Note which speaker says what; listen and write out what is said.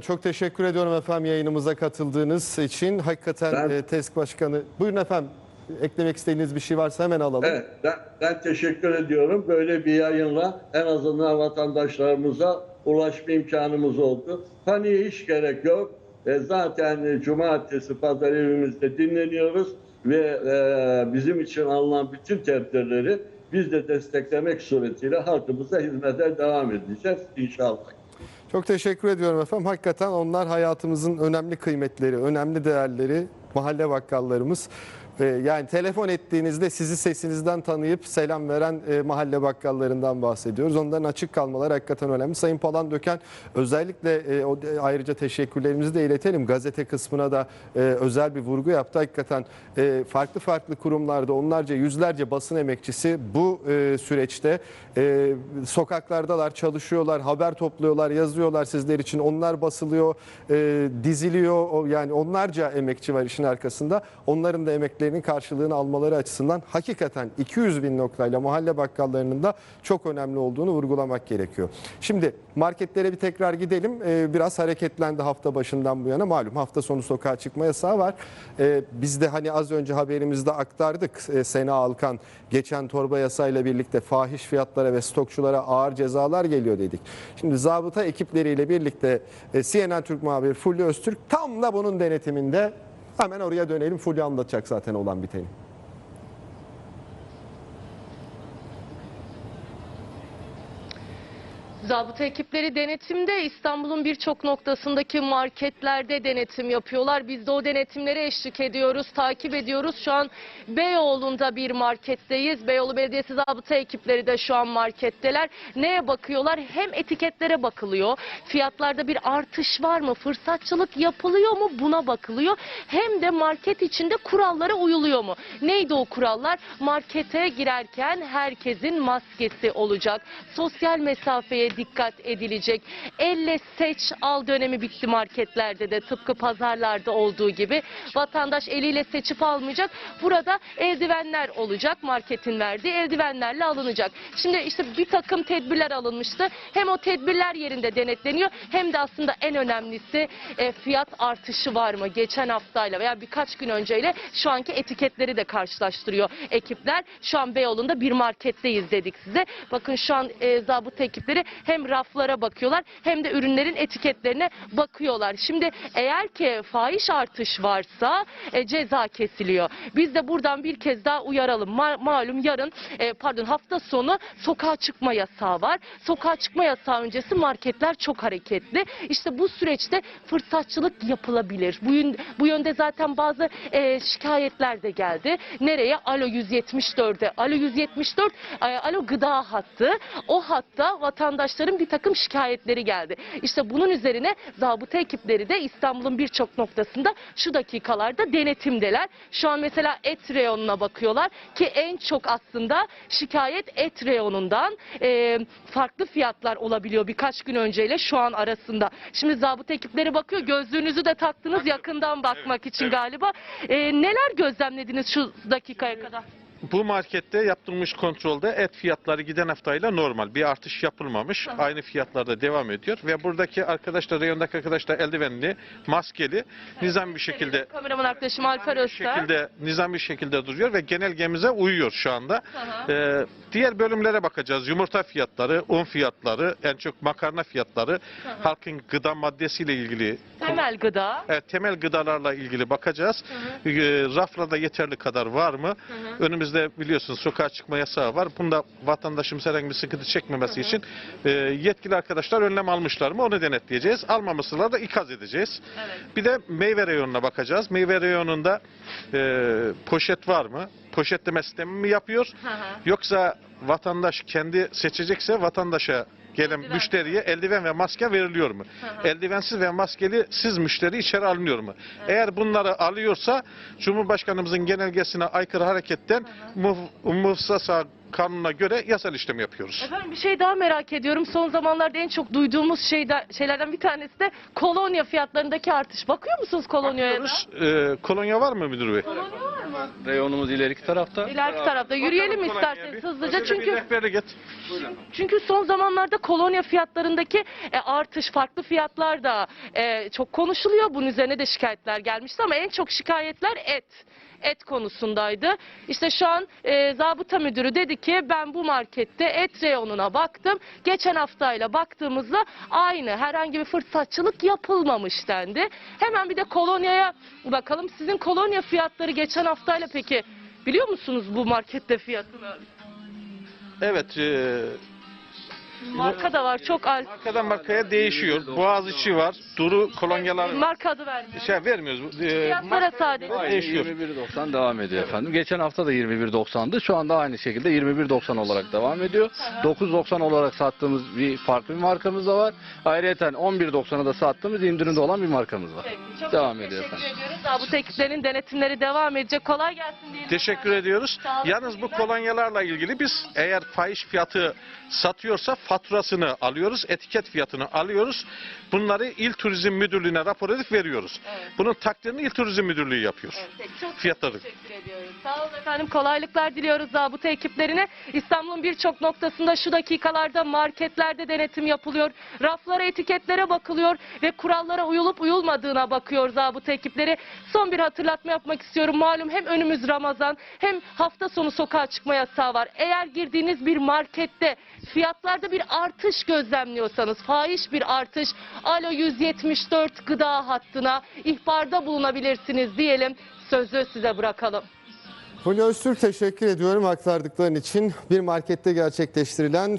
Speaker 1: Çok teşekkür ediyorum efendim yayınımıza katıldığınız için. Hakikaten
Speaker 2: Ben-
Speaker 1: e, TESK Başkanı. Buyurun efendim. Eklemek istediğiniz bir şey varsa hemen alalım.
Speaker 2: Evet, ben, ben teşekkür ediyorum. Böyle bir yayınla en azından vatandaşlarımıza ulaşma imkanımız oldu. Paniğe hiç gerek yok. E, zaten cumartesi, pazar evimizde dinleniyoruz ve e, bizim için alınan bütün tedbirleri biz de desteklemek suretiyle halkımıza hizmete devam edeceğiz inşallah.
Speaker 1: Çok teşekkür ediyorum efendim. Hakikaten onlar hayatımızın önemli kıymetleri, önemli değerleri, mahalle bakkallarımız. Ee, Yani telefon ettiğinizde sizi sesinizden tanıyıp selam veren e, mahalle bakkallarından bahsediyoruz. Onların açık kalmaları hakikaten önemli. Sayın Palan Döken özellikle e, de- ayrıca teşekkürlerimizi de iletelim. Gazete kısmına da e, özel bir vurgu yaptı. Hakikaten e, farklı farklı kurumlarda onlarca yüzlerce basın emekçisi bu e, süreçte e, sokaklardalar, çalışıyorlar, haber topluyorlar, yazıyorlar sizler için. Onlar basılıyor, e, diziliyor. Yani onlarca emekçi var işin arkasında. Onların da emeklerinin karşılığını almaları açısından hakikaten 200 bin noktayla mahalle bakkallarının da çok önemli olduğunu vurgulamak gerekiyor. Şimdi marketlere bir tekrar gidelim. E, biraz hareketlendi hafta başından bu yana. Malum hafta sonu sokağa çıkma yasağı var. E, biz de hani az önce haberimizde aktardık. E, Sena Alkan geçen torba yasayla birlikte fahiş fiyatlara ve stokçulara ağır cezalar geliyor dedik. Şimdi zabıta ekipleriyle birlikte e, CNN Türk muhabiri Fulya Öztürk tam da bunun denetiminde hemen oraya dönelim. Fulya anlatacak zaten olan biteni.
Speaker 3: Zabıta ekipleri denetimde İstanbul'un birçok noktasındaki marketlerde denetim yapıyorlar. Biz de o denetimlere eşlik ediyoruz, takip ediyoruz. Şu an Beyoğlu'nda bir marketteyiz. Beyoğlu Belediyesi zabıta ekipleri de şu an marketteler. Neye bakıyorlar? Hem etiketlere bakılıyor. Fiyatlarda bir artış var mı? Fırsatçılık yapılıyor mu? Buna bakılıyor. Hem de market içinde kurallara uyuluyor mu? Neydi o kurallar? Markete girerken herkesin maskesi olacak. Sosyal mesafeye dikkat edilecek. Elle seç al dönemi bitti marketlerde de tıpkı pazarlarda olduğu gibi. Vatandaş eliyle seçip almayacak. Burada eldivenler olacak. Marketin verdiği eldivenlerle alınacak. Şimdi işte bir takım tedbirler alınmıştı. Hem o tedbirler yerinde denetleniyor hem de aslında en önemlisi e, fiyat artışı var mı? Geçen haftayla veya birkaç gün önceyle şu anki etiketleri de karşılaştırıyor ekipler. Şu an Beyoğlu'nda bir marketteyiz dedik size. Bakın şu an e, zabıta ekipleri hem raflara bakıyorlar hem de ürünlerin etiketlerine bakıyorlar. Şimdi eğer ki fahiş artış varsa e, ceza kesiliyor. Biz de buradan bir kez daha uyaralım. Ma- malum yarın e, pardon hafta sonu sokağa çıkma yasağı var. Sokağa çıkma yasağı öncesi marketler çok hareketli. İşte bu süreçte fırsatçılık yapılabilir. Bu, bu yönde zaten bazı e, şikayetler de geldi. Nereye? Alo 174'e. Alo 174 e, Alo gıda hattı. O hatta vatandaşların bir takım şikayetleri geldi. İşte bunun üzerine zabıta ekipleri de İstanbul'un birçok noktasında şu dakikalarda denetimdeler. Şu an mesela et reyonuna bakıyorlar ki en çok aslında şikayet et reyonundan e, farklı fiyatlar olabiliyor birkaç gün önceyle şu an arasında. Şimdi zabıta ekipleri bakıyor gözlüğünüzü de taktınız yakından bakmak için galiba. E, neler gözlemlediniz şu dakikaya kadar?
Speaker 4: Bu markette yaptırılmış kontrolde et fiyatları giden haftayla normal. Bir artış yapılmamış. Aynı fiyatlarda devam ediyor. Ve buradaki arkadaşlar, reyondaki arkadaşlar eldivenli, maskeli, nizam bir şekilde
Speaker 3: Kameraman arkadaşım Alper Özter.
Speaker 4: şekilde nizam bir şekilde duruyor ve genelgemize uyuyor şu anda.
Speaker 3: Aha.
Speaker 4: Ee, diğer bölümlere bakacağız. Yumurta fiyatları, un fiyatları, en çok makarna fiyatları, halkın gıda maddesiyle ilgili
Speaker 3: Temel gıda.
Speaker 4: Evet, temel gıdalarla ilgili bakacağız. Ee, raflarda yeterli kadar var mı? Önümüzde biliyorsunuz sokağa çıkma yasağı var. Bunda vatandaşımız herhangi bir sıkıntı çekmemesi için e, yetkili arkadaşlar önlem almışlar mı onu denetleyeceğiz. Almamışlar da ikaz edeceğiz.
Speaker 3: Evet.
Speaker 4: Bir de meyve reyonuna bakacağız. Meyve reyonunda e, poşet var mı? Poşetleme sistemi mi yapıyor?
Speaker 3: Hı hı.
Speaker 4: Yoksa vatandaş kendi seçecekse vatandaşa gelen
Speaker 3: Eldiven.
Speaker 4: müşteriye eldiven ve maske veriliyor mu?
Speaker 3: hı.
Speaker 4: Eldivensiz ve maskeli siz müşteri içeri alınıyor mu? Eğer bunları alıyorsa Cumhurbaşkanımızın genelgesine aykırı hareketten muhsasa kanuna göre yasal işlem yapıyoruz.
Speaker 3: Efendim bir şey daha merak ediyorum. Son zamanlarda en çok duyduğumuz şeyde, şeylerden bir tanesi de kolonya fiyatlarındaki artış. Bakıyor musunuz kolonyaya?
Speaker 4: Bakıyoruz. Ee, kolonya var mı müdür bey?
Speaker 3: Kolonya?
Speaker 5: Hemen reyonumuz ileriki tarafta.
Speaker 3: İleriki tarafta yürüyelim
Speaker 4: Bakalım kolonyaya
Speaker 3: isterseniz
Speaker 4: bir.
Speaker 3: hızlıca
Speaker 4: Şöyle bir
Speaker 3: çünkü çünkü son zamanlarda kolonya fiyatlarındaki e, artış, farklı fiyatlar da e, çok konuşuluyor. Bunun üzerine de şikayetler gelmişti ama en çok şikayetler et. Et konusundaydı. İşte şu an e, zabıta müdürü dedi ki ben bu markette et reyonuna baktım. Geçen haftayla baktığımızda aynı herhangi bir fırsatçılık yapılmamış dendi. Hemen bir de kolonyaya bakalım. Sizin kolonya fiyatları geçen haftayla peki biliyor musunuz bu markette fiyatını?
Speaker 4: Evet. E,
Speaker 3: Marka da var çok al.
Speaker 4: markadan markaya değişiyor. Boğaziçi var. Duru kolonyalar.
Speaker 3: Marka adı vermiyor.
Speaker 4: Şey vermiyoruz. E,
Speaker 3: Fiyatlara sadece.
Speaker 5: Aynı
Speaker 4: değişiyor.
Speaker 5: 21.90 devam ediyor efendim. Geçen hafta da 21.90'dı. Şu anda aynı şekilde 21.90 olarak devam ediyor. 9.90 olarak sattığımız bir farklı bir markamız da var. Ayrıca 11.90'a da sattığımız indirimde olan bir markamız var.
Speaker 3: Peki, çok
Speaker 5: Devam
Speaker 3: çok
Speaker 5: ediyor
Speaker 3: teşekkür
Speaker 5: efendim.
Speaker 3: ediyoruz. Zabıta ekiplerinin denetimleri devam edecek. Kolay gelsin diyelim.
Speaker 4: Teşekkür ediyoruz.
Speaker 3: Sağ olun,
Speaker 4: Yalnız bu kolonyalarla ilgili biz eğer fahiş fiyatı satıyorsa faturasını alıyoruz, etiket fiyatını alıyoruz. Bunları İl Turizm Müdürlüğü'ne rapor edip veriyoruz.
Speaker 3: Evet.
Speaker 4: Bunun takdirini İl Turizm Müdürlüğü yapıyor.
Speaker 3: Evet, peki, çok
Speaker 4: Fiyatları.
Speaker 3: teşekkür ediyoruz. Sağ olun efendim. Kolaylıklar diliyoruz zabıta ekiplerine. İstanbul'un birçok noktasında şu dakikalarda marketlerde denetim yapılıyor. Raflara, etiketlere bakılıyor ve kurallara uyulup uyulmadığına bakıyor zabıta ekipleri. Son bir hatırlatma yapmak istiyorum. Malum hem önümüz Ramazan hem hafta sonu sokağa çıkma yasağı var. Eğer girdiğiniz bir markette fiyatlarda bir artış gözlemliyorsanız, fahiş bir artış, Alo 174 gıda hattına ihbarda bulunabilirsiniz diyelim. Sözü size bırakalım.
Speaker 1: Fulya Öztürk teşekkür ediyorum aktardıkların için. Bir markette gerçekleştirilen